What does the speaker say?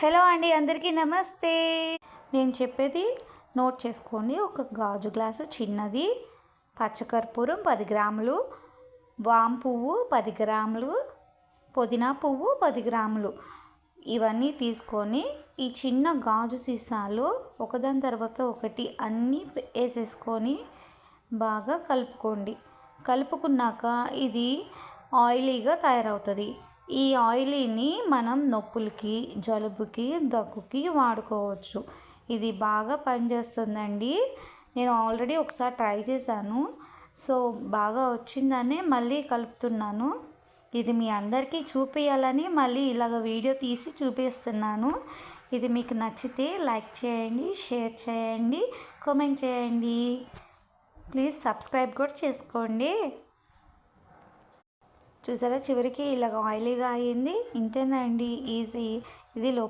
Hello అండి అందరికీ నమస్తే. నేను చెప్పేది నోట్ చేసుకోండి. ఒక గాజు గ్లాసు చిన్నది పచ్చకర్పూరం పది గ్రాములు వామ్ పువ్వు పది గ్రాములు పుదీనా పువ్వు పది గ్రాములు. ఇవన్నీ తీసుకొని ఈ చిన్న గాజు సీసాలో ఒకదాని తర్వాత ఒకటి అన్నీ వేసేసుకొని బాగా కలుపుకోండి. కలుపుకున్నాక ఇది ఆయిలీగా తయారవుతుంది. ఈ ఆయిలీని మనం నొప్పులకి జలుబుకి దగ్గుకి వాడుకోవచ్చు. ఇది బాగా పనిచేస్తుందండి. నేను ఆల్రెడీ ఒకసారి ట్రై చేశాను. సో బాగా వచ్చిందని మళ్ళీ కలుపుతున్నాను. ఇది మీ అందరికీ చూపించాలని మళ్ళీ ఇలాగ వీడియో తీసి చూపిస్తున్నాను. ఇది మీకు నచ్చితే లైక్ చేయండి షేర్ చేయండి కామెంట్ చేయండి. ప్లీజ్ సబ్స్క్రైబ్ కూడా చేసుకోండి. చూసారా? చివరికి ఇలాగ ఆయిలీగా అయ్యింది ఇంతేనండి ఈజీ ఇది లో